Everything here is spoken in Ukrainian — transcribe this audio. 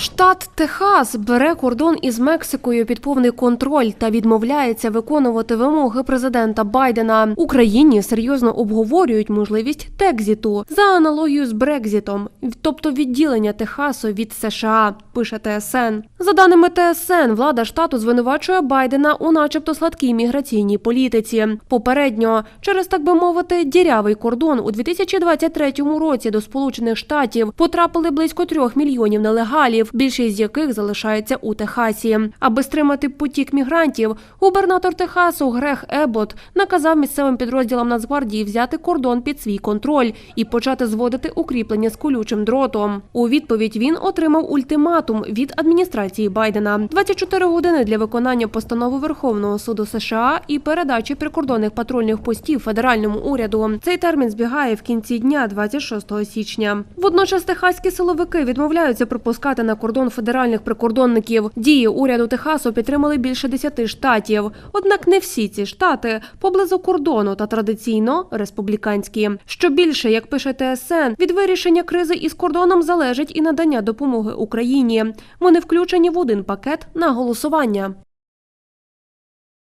Штат Техас бере кордон із Мексикою під повний контроль та відмовляється виконувати вимоги президента Байдена. Україні серйозно обговорюють можливість текзіту за аналогію з Брекзітом, тобто відділення Техасу від США. Пише ТСН. За даними ТСН, влада штату звинувачує Байдена у, начебто, сладкій міграційній політиці. Попередньо, через так би мовити, дірявий кордон у 2023 році до Сполучених Штатів потрапили близько трьох мільйонів нелегалів, більшість з яких залишається у Техасі. Аби стримати потік мігрантів, губернатор Техасу Грег Ебот наказав місцевим підрозділам Нацгвардії взяти кордон під свій контроль і почати зводити укріплення з колючим дротом. У відповідь він отримав ультиматум від адміністрації Байдена: 24 години для виконання постанови Верховного суду США і передачі прикордонних патрульних постів федеральному уряду. Цей термін збігає в кінці дня, 26 січня. Водночас техаські силовики відмовляються пропускати на кордон федеральних прикордонників. Дії уряду Техасу підтримали більше 10 штатів. Однак не всі ці штати поблизу кордону та традиційно республіканські. Що більше, як пише ТСН, від вирішення кризи із кордоном залежить і надання допомоги Україні. Вони включені в один пакет на голосування.